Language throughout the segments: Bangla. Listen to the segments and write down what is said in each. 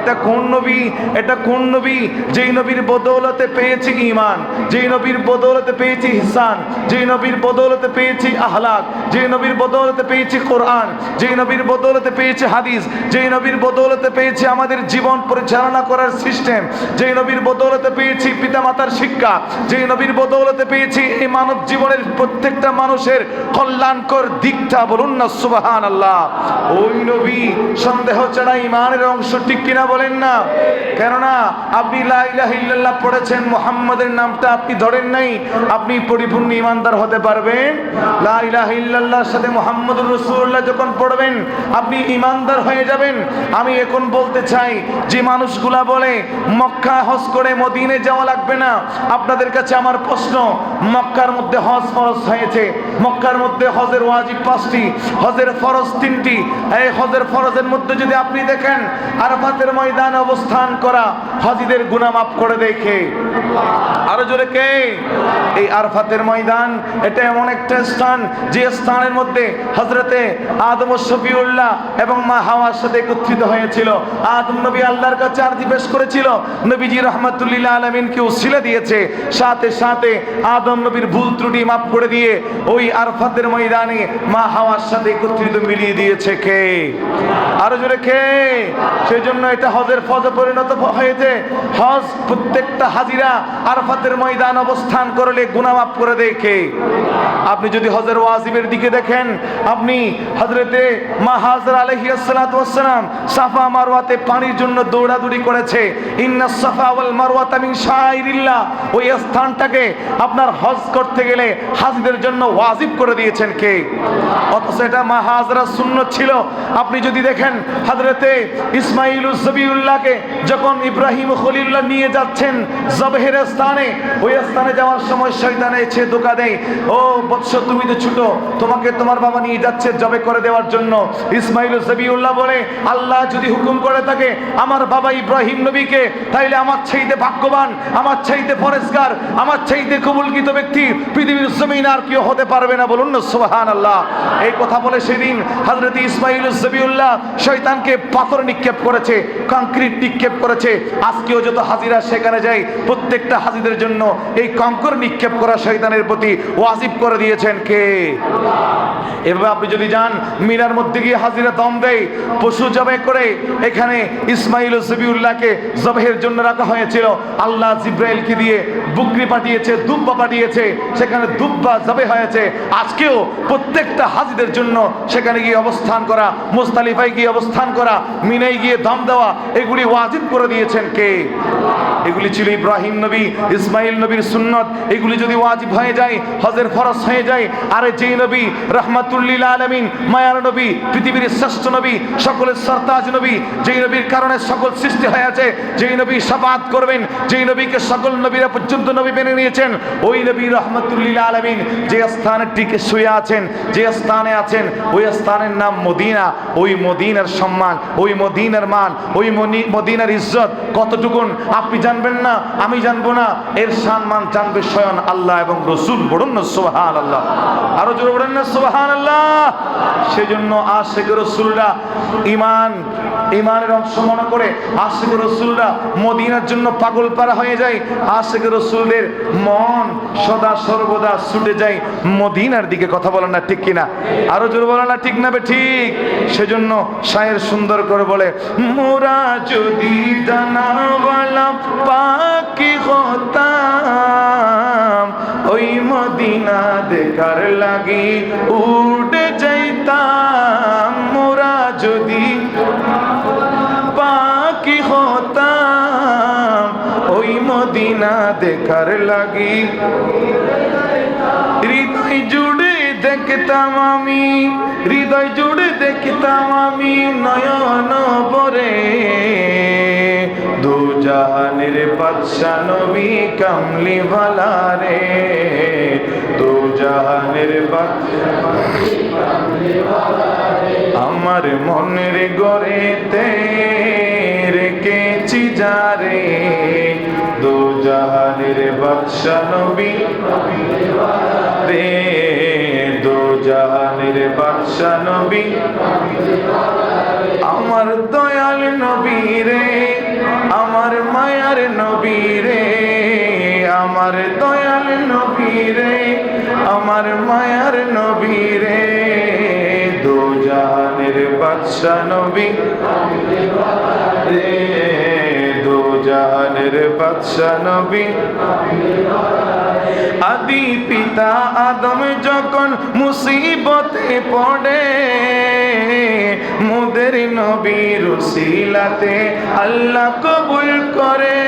এটা কোন নবী? এটা কোন নবী? যেই নবীর বদৌলতে পেয়েছি ইমান যেই নবীর বদৌলতে পেয়েছি হিসান যেই নবীর বদৌলতে পেয়েছি আহলাক, যেই নবীর বদৌলতে পেয়েছি কোরআন, যেই নবীর বদৌলতে পেয়েছি হাদিস, যেই নবীর বদৌলতে পেয়েছি আমাদের জীবন পরিচালনা করার সিস্টেম, যেই নবীর বদৌলতে পেয়েছি পিতামাতার শিক্ষা, যেই নবীর বদৌলতে পেয়েছি এই মানব জীবনের প্রত্যেকটা মানুষের কল্যাণকর দিকটা বলুন না সুবাহান আল্লাহ ওই নবী সন্দেহ ছাড়া ইমানের অংশ ঠিক কিনা বলেন না। কেননা আপনি লা ইলাহা ইল্লাল্লাহ পড়েছেন, মোহাম্মদের নামটা আপনি ধরেন নাই, আপনি পরিপূর্ণ ইমানদার হতে পারবেন। লা ইলাহা সাথে মোহাম্মদ রাসূলুল্লাহ যখন পড়বেন, আপনি ইমানদার হয়ে যাবেন। আমি এখন বলতে চাই, যে মানুষগুলা বলে, মক্কা হস করে মদিনে যাওয়া লাগবে না। আপনাদের কাছে আমার প্রশ্ন মক্কার মধ্যে হজ ফরজ হয়েছে। মক্কার মধ্যে হজের ওয়াজিব পাঁচটি, হজের ফরজ তিনটি। এই হজের ফরজের মধ্যে যদি আপনি দেখেন আরাফাতের ময়দানে অবস্থান করা, হাজিদের গুনাহ মাফ করে দেখে আরও জোরে কে? এই আরফাতের ময়দান, এটা এমন একটা স্থান, যে স্থানের মধ্যে হজরতে আদম শফিউল্লাহ এবং মা হাওয়ার সাথে একত্রিত হয়েছিল। আদম নবী আল্লাহর কাছে আরজি পেশ করেছিল, নবীজি রহমতুল্লিল্লাহ আলমিনকে উসিলে দিয়েছে। সাথে সাথে আদম নবীর ভুল ত্রুটি মাফ করে দিয়ে ওই আরফাতের ময়দানে মা হাওয়ার সাথে একত্রিত মিলিয়ে দিয়েছে কে? আরও জোরে কে? সেই জন্য এটা হজের ফজে পরিণত হয়েছে। হজ প্রত্যেকটা হাজিরা আরফাতের ময়দান অবস্থান করলে গুনামাপ করে দেখে আপনি যদি হজের ওয়াজিবের দিকে দেখেন, আপনি হজরতে মা হাজর আলহি আসসালাম সাফা মারওয়াতে পানির জন্য দৌড়াদৌড়ি করেছে। ইন্না সাফা ওয়াল মারওয়াতা মিন শাইরিল্লাহ। ওই স্থানটাকে আপনার হজ করতে গেলে হাজিদের জন্য ওয়াজিব করে দিয়েছেন কে? অথচ এটা মা হাজরা শূন্য ছিল। আপনি যদি দেখেন হজরতে ইসমাইল জবিউল্লাহকে যখন ইব্রাহিম খলিল্লাহ নিয়ে যাচ্ছেন জবহের স্থানে, ওই স্থানে যাওয়ার সময় শয়তানে এসে ধোকা দেয়, ও বৎস, তুমি তো ছোট, তোমাকে তোমার বাবা নিয়ে যাচ্ছে জবে করে দেওয়ার জন্য। ইসমাইল জবিউল্লাহ বলে, আল্লাহ যদি হুকুম করে থাকে, আমার বাবা ইব্রাহিম নবীকে, তাইলে আমার চাইতে ভাগ্যবান, আমার চাইতে ফরেজগার আমার চাইতে কবুলকৃত ব্যক্তি পৃথিবীর জমিন আর কেউ হতে পারবে না। বলুন না সুবহান আল্লাহ এই কথা বলে সেদিন হজরত ইসমাইল জবিউল্লাহ শয়তানকে পাথর নিক্ষেপ করেছে, কংক্রিট নিক্ষেপ করেছে। আজকেও যত হাজিরা সেখানে যায়, প্রত্যেকটা হাজিদের জন্য এই কঙ্কর নিক্ষেপ করা শয়তানের প্রতি ওয়াজিব করে দিয়েছেন কে? এভাবে আপনি যদি যান, মিনার মধ্যে গিয়ে হাজিরা দম দেয়, পশু জবে করে, এখানে ইসমাইল জবিউল্লাহকে জবেহের জন্য রাখা হয়েছিল। আল্লাহ জিব্রাইলকে দিয়ে বুকরি পাঠিয়েছে দুব্বা পাঠিয়েছে সেখানে দুব্বা জবে হয়েছে। আজকেও প্রত্যেকটা হাজিদের জন্য সেখানে গিয়ে অবস্থান করা মোস্তালিফায় গিয়ে অবস্থান করা মিনাই গিয়ে দম দেওয়া, এগুলি ওয়াজিব করে দিয়েছেন কে? এগুলি ছিল ইব্রাহিম নবী, ইসমাইল নবীর সুন্নত। এগুলি যদি ওয়াজিব হয়ে যায়, হজের ফরজ হয়ে যায়, আরে যেই নবী, রহমাতুল্লিল আলমিন, মায়ার নবী, পৃথিবীর শ্রেষ্ঠ নবী, সকলের সরতাজ নবী, যেই নবীর কারণে সকল সৃষ্টি হয়েছে যেই নবী সাবাত করবেন, যেই নবীকে সকল নবীরা পর্যন্ত নবী মেনে নিয়েছেন, ওই নবী রহমতুল্লিল আলমিন যে স্থানে টিকে শুয়ে আছেন, যে স্থানে আছেন, ওই স্থানের নাম মদিনা। ওই মদিনার সম্মান, ওই মদিনার মান, ওই মদিনার ইজ্জত কতটুকুন আপনি জানবেন না, আমি জানব না। এর সম্মান জানবে স্বয়ং আল্লাহ এবং রসুল। বলুন সোহান আল্লাহ আরও জোরে বলেন না সোহান আল্লাহ সেজন্য আশেখ রসুলরা ইমান ইমানের অংশ মনে করে আশেখ রসুলরা মদিনার জন্য পাগল পারা হয়ে যায়। আশেখ রসুলদের মন সদা সর্বদা ছুটে যায় মদিনার দিকে। কথা বলেন না, ঠিক কিনা? আরও জোর বলেন না, ঠিক না বে, ঠিক? সেজন্য শায়ের সুন্দর করে বলে, মোরা যদি জানাওয়ালা পাকি হতাম, ওই মদিনা দেখার লাগি উড়ে যাইতাম। মোরা যদি পাকি হতাম মদিনা দেখার লাগি। হৃদয় জুড়ে দেখতাম আমি, হৃদয় জুড়ে দেখতাম আমি নয়ন বরে দু জাহানের বাদশা নবী কামলি ভালা রে। দু জাহানের আমার মনের গড়েতে রেখেছি যারে জাহানের নবী দে দু জাহানের বাদশা নবী আমার দয়াল নবী রে, আমার মায়ার নবী রে, আমার দয়াল নবী রে, আমার মায়ার নবী রে। দু জাহানের বাদশা নবী রে জাহানের বাদশা নবী। আদি পিতা আদম যখন মুসিবতে পড়ে, মুদের নবীর সিলাতে আল্লাহ কবুল করে।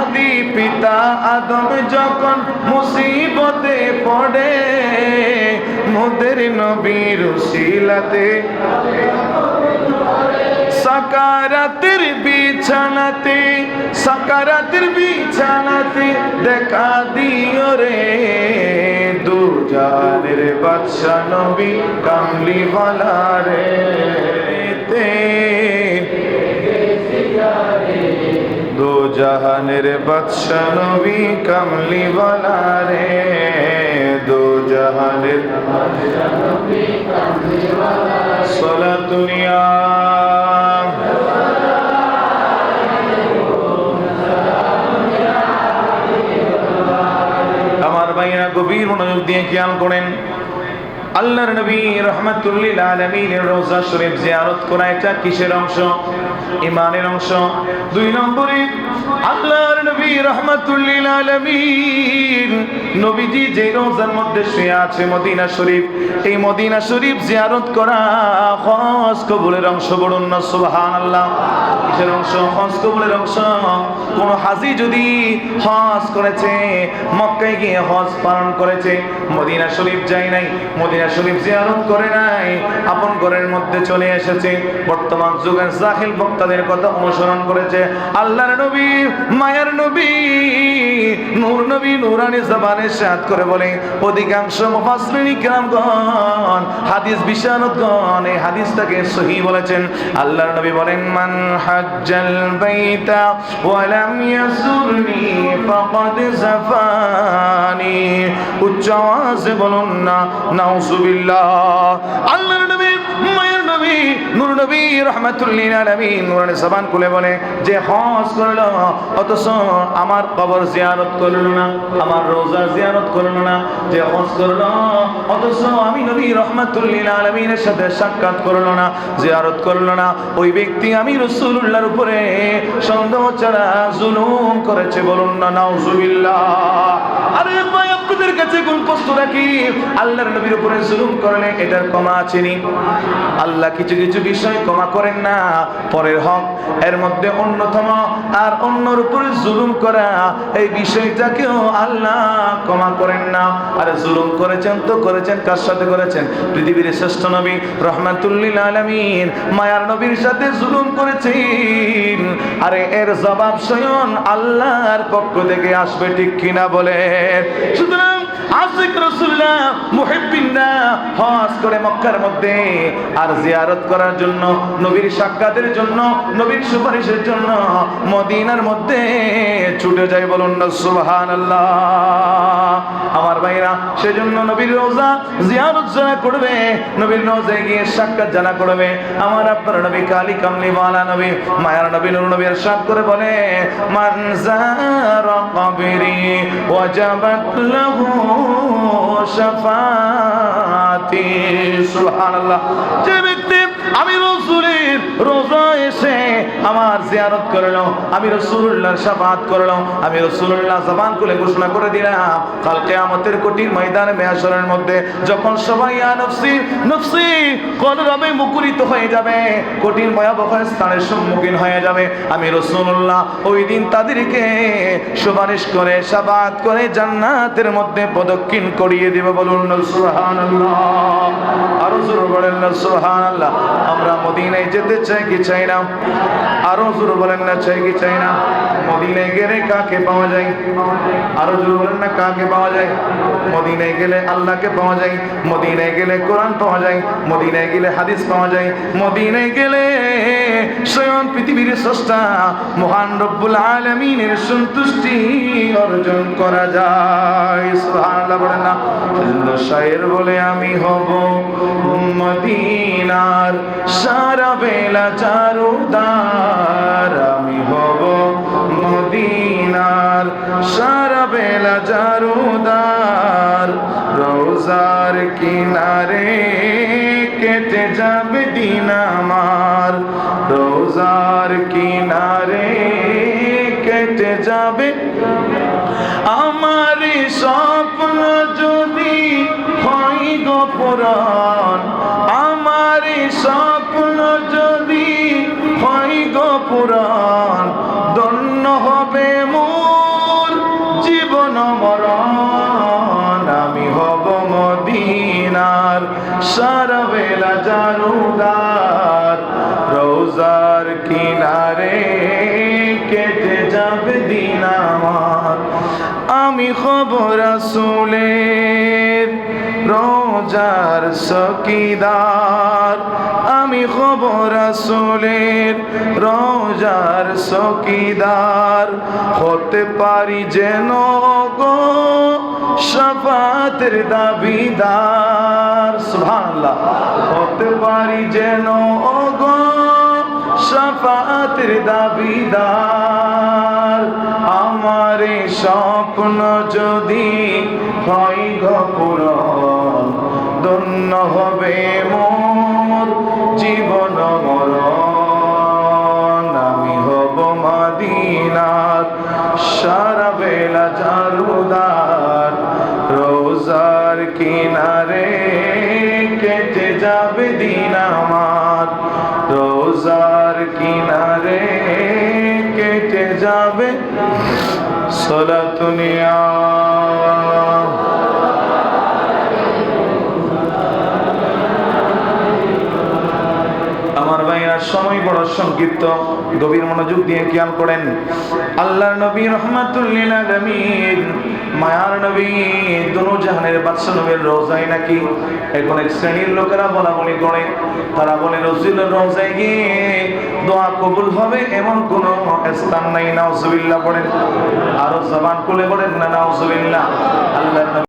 আদি পিতা আদম যখন মুসিবতে পড়ে, মুদের নবীর সিলাতে সাকারাতের বিছানাতে সাকারাতের বিছানাতে দেখা দিও রে। দু জানের বাদশা নবী কামলি বালা রে। তে দু জাহানের বাদশা নবী কামলি বালা রে। দু জাহানের সলাতুনিয়া খেয়াল করেন। আল্লাহর নবী রহমাতুল্লিল আলামিনের রোজা শরীফ জিয়ারত করা এটা কিসের অংশ? ইমানের অংশ। দুই নম্বরে আল্লাহর নবী রহমাতুল্লিল আলামিন। নবীজি যে রোজার মধ্যে শুয়ে আছে মদিনা শরীফ, এই মদিনা শরীফ জিয়ারত করা কবুলের অংশ না কিসের অংশ? কবুলের অংশ। কোন হাজি যদি হজ করেছে, মক্কায় গিয়ে হজ পালন করেছে, মদিনা শরীফ যায় নাই, মদিনা শরীফ জিয়ারত করে নাই, আপন ঘরের মধ্যে চলে এসেছে, বর্তমান যুগের জাহিল বক্তাদের কথা অনুসরণ করেছে। আল্লাহর নবী মায়ের নবী, নূর নবী নুরানি জবানের সাথ করে বলে, অধিকাংশ মুফাসসিরিন কিরামগণ হাদিস বিশারদগণ এই হাদিসটাকে সহি বলেছেন। আল্লাহর নবী বলেন, মান হাজ্জাল বাইতা ওয়া লাম ইয়াসুরনি ফাকাদ জাফানি। উচ্চ আওয়াজে বলুন না, নাউজুবিল্লাহ। আল্লাহর নবী নূর নবী রহমাতুল্লিল আলামিন নূরানি জবান খুলে বলে, যে হজ করল, অথচ আমার কবর জিয়ারত করল না, আমার রোজা জিয়ারত করল না, যে হজ করল, অথচ আমি নবী রহমাতুল্লিল আলামিনের সাথে সাক্ষাৎ করল না, জিয়ারত করল না, ওই ব্যক্তি আমি রসুল্লাহর উপরে সন্দেহ ছাড়া জুলুম করেছে বলুন না, নাউজুবিল্লাহ। আরে ভাই আপনাদের কাছে কোন প্রশ্ন রাখি? আল্লাহর নবীর উপরে জুলুম করলে এটার ক্ষমা আছেনি আল্লাহ কিছু কিছু বিষয় ক্ষমা করেন না, পরের হক। এর মধ্যে অন্যতম আর অন্যর উপরে জুলুম করা, এই বিষয়টাকেও আল্লাহ ক্ষমা করেন না। আরে জুলুম করেছেন তো করেছেন, কার সাথে করেছেন? পৃথিবীর শ্রেষ্ঠ নবী রহমাতুল্লিল আলামিন মায়ার নবীর সাথে জুলুম করেছেন। আরে এর জবাব স্বয়ং আল্লাহর পক্ষ থেকে আসবে ঠিক কিনা বলে? সুতরাং আশিক রাসূলুল্লাহ মুহিব্বিনরা হজ করে মক্কার মধ্যে আর জিয়ারত করার জন্য, নবীর সাক্ষাতের জন্য, নবীর সুপারিশের জন্য মদিনার মধ্যে ছুটে যায় বলুন না, সুবহানাল্লাহ। আমার ভাইরা, সেজন্য নবীর রোজা জিয়ারত যারা করবে, নবীর রোজায় গিয়ে সাক্ষাৎ জানা করবে, আমার আপনার নবী কালী কামলি ওয়ালা নবী, মায়ার নবী, নূর নবী ইরশাদ করে বলে, মান যারা কবরি ওয়াজাবাত লাহু শাফাতি যে ব্যক্তি আমি রসুলের রোজা এসে আমার জিয়ারত করল, আমি রসুল্লাহর সাফাত করল, আমি রসুল্লাহ জবান খুলে ঘোষণা করে দিলাম, কাল কেয়ামতের কঠিন ময়দানে মেয়াসরের মধ্যে যখন সবাই নফসি নফসি কলরবে মুকুরিত হয়ে যাবে, কঠিন ভয়াবহ স্থানের সম্মুখীন হয়ে যাবে, আমি রসুল্লাহ ওই দিন তাদেরকে সুপারিশ করে সাবাত করে জান্নাতের মধ্যে পদক্ষিণ করিয়ে দিব বলুন না, সুবহানাল্লাহ, আরও জোর বলেন না, সুবহানাল্লাহ। আমরা মদিনায় যেতে চাই কি চাই না? আরও জোর বলেন না, চাই কি চাই না? মদিনায় গেলে কাকে পাওয়া যায়? আরও জোর বলেন না, কাকে পাওয়া যায়? মদিনায় গেলে আল্লাহকে পাওয়া যায়, মদিনায় গেলে কোরআন পাওয়া যায়, মদিনায় গেলে হাদিস পাওয়া যায়, মদিনায় গেলে স্বয়ং পৃথিবীর স্রষ্টা মহান রব্বুল আলমিনের সন্তুষ্টি অর্জন করা যায়। সুবহানাল্লাহ বলেন না। শায়ের বলে, আমি হব মদিনার সারা বেলা চারুদার আমি হব মদিনার। সারা বেলা চারুদার রোজার কিনারে কেটে যাবে দিন আমার। রোজার কিনারে কেটে যাবে। আমার স্বপ্ন যদি হয় গপুরা আমি খবর রাসূলের রোজার সকিদার। আমি খবর রাসূলের রোজার সকিদার। হতে পারি যেন গো শফাতের দাবিদার। সুবহানাল্লাহ। হতে পারি যেন গো শফাতের দাবিদার। আমার স্বপ্ন যদি হয় ধন্য হবে মোর জীবন মরণ। আমি হব মাদিনার সারা বেলা জারুদার, রোজার কিনারে আমার বড় সংক্ষিপ্ত গভীর মনোযোগ দিয়ে করেন। নবী রহমাতুল্লিল মায়ার নবী জাহানের নবীর নাকি এখন এক শ্রেণির লোকেরা বলা বলি করে। তারা বলে, রসুলের রোজায় গিয়ে দোয়া কবুল হবে এমন কোন স্থান নাই, নাউজুবিল্লাহ আরও জবান পড়েন না, নাউজুবিল্লাহ। আল্লাহর নবী